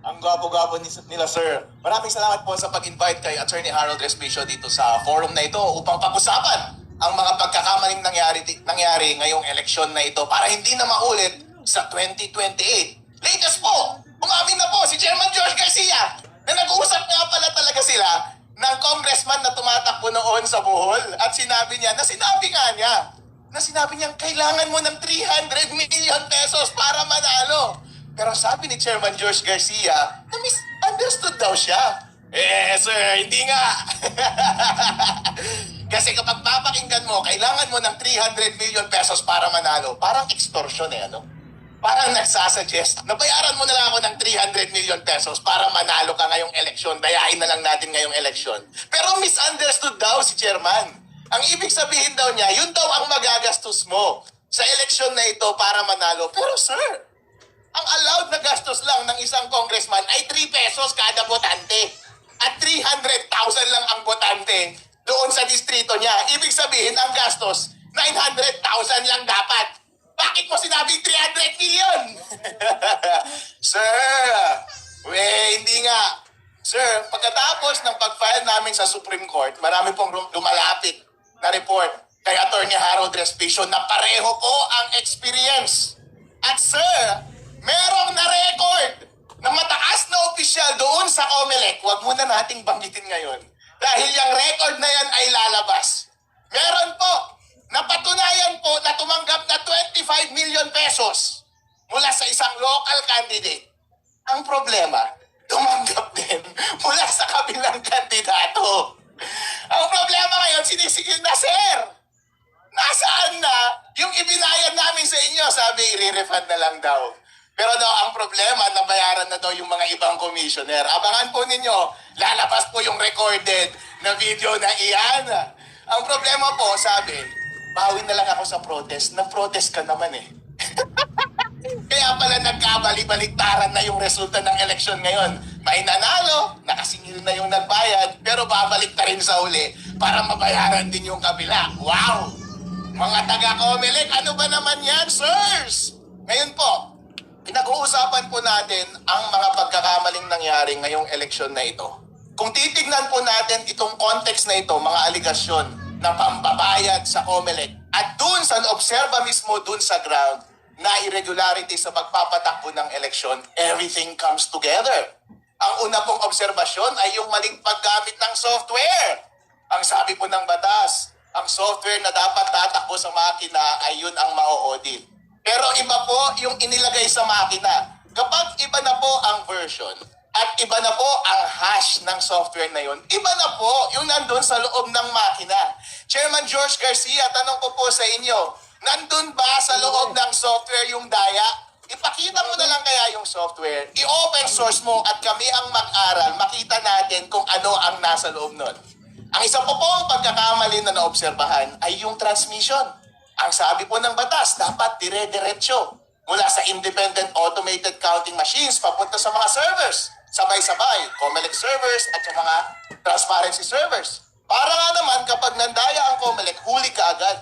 Ang gwapo-gwapo ni- nila, sir. Maraming salamat po sa pag-invite kay Attorney Harold Respicio dito sa forum na ito upang pag-usapan ang mga pagkakamaling nangyari, nangyari ngayong eleksyon na ito para hindi na maulit sa 2028. Latest po, umamin na po si Chairman George Garcia na nag-uusap nga pala talaga sila ng congressman na tumatakbo noon sa Bohol at sinabi niya na sinabi nga niya na sinabi niya kailangan mo ng 300 million pesos. Pero sabi ni Chairman George Garcia na misunderstood daw siya. Eh, sir, hindi nga. Kasi kapag papakinggan mo, kailangan mo ng 300 million pesos para manalo. Parang extortion eh, ano? Parang nagsasuggest, nabayaran mo na lang ako ng 300 million pesos para manalo ka ngayong eleksyon. Dayain na lang natin ngayong eleksyon. Pero misunderstood daw si chairman. Ang ibig sabihin daw niya, yun daw ang magagastos mo sa eleksyon na ito para manalo. Pero sir, ang allowed na gastos lang ng isang congressman ay 3 pesos kada botante. At 300,000 lang ang botante doon sa distrito niya. Ibig sabihin, ang gastos, 900,000 lang dapat. Bakit mo sinabing 300 million? Sir, we, hindi nga. Sir, pagkatapos ng pag-file namin sa Supreme Court, marami pong lumalapit na report kay Attorney Harold Respicio na pareho po ang experience. At sir, merong na-record na mataas na opisyal doon sa COMELEC. Huwag muna nating banggitin ngayon. Dahil yung record na yan ay lalabas. Meron po, napatunayan po na tumanggap na 25 million pesos mula sa isang local candidate. Ang problema, tumanggap din mula sa kabilang kandidato. Ang problema ngayon, sinisigil na, sir! Nasaan na yung ibinayad namin sa inyo? Sabi, i-refund na lang daw. Pero daw, ang problema, nabayaran na daw yung mga ibang commissioner. Abangan po ninyo, lalabas po yung recorded na video na iyan. Ang problema po, sabi, bawin na lang ako sa protest. Nag-protest ka naman eh. Kaya pala nagkabali-baliktaran na yung resulta ng eleksyon ngayon. May nanalo, nakasingil na yung nagbayad, pero babalik na rin sa uli para mabayaran din yung kabila. Wow! Mga taga-Comelec, ano ba naman yan, sirs? Ngayon po, pinag-uusapan po natin ang mga pagkakamaling nangyari ngayong eleksyon na ito. Kung titignan po natin itong context na ito, mga aligasyon na pambabayad sa Comelec at dun sa obserba mismo dun sa ground na irregularity sa pagpapatakbo ng eleksyon, everything comes together. Ang una pong obserbasyon ay yung maling paggamit ng software. Ang sabi po ng batas, ang software na dapat tatakbo sa makina ay yun ang ma-audit. Pero iba po yung inilagay sa makina. Kapag iba na po ang version at iba na po ang hash ng software na yun, iba na po yung nandun sa loob ng makina. Chairman George Garcia, tanong ko po sa inyo, nandun ba sa loob ng software yung daya? Ipakita mo na lang kaya yung software, i-open source mo at kami ang mag-aral, makita natin kung ano ang nasa loob nun. Ang isa po pong pagkakamali na naobserbahan ay yung transmission. Ang sabi po ng batas, dapat dire-diretso mula sa independent automated counting machines papunta sa mga servers. Sabay-sabay, Comelec servers at sa mga transparency servers. Para nga naman kapag nandaya ang Comelec, huli ka agad.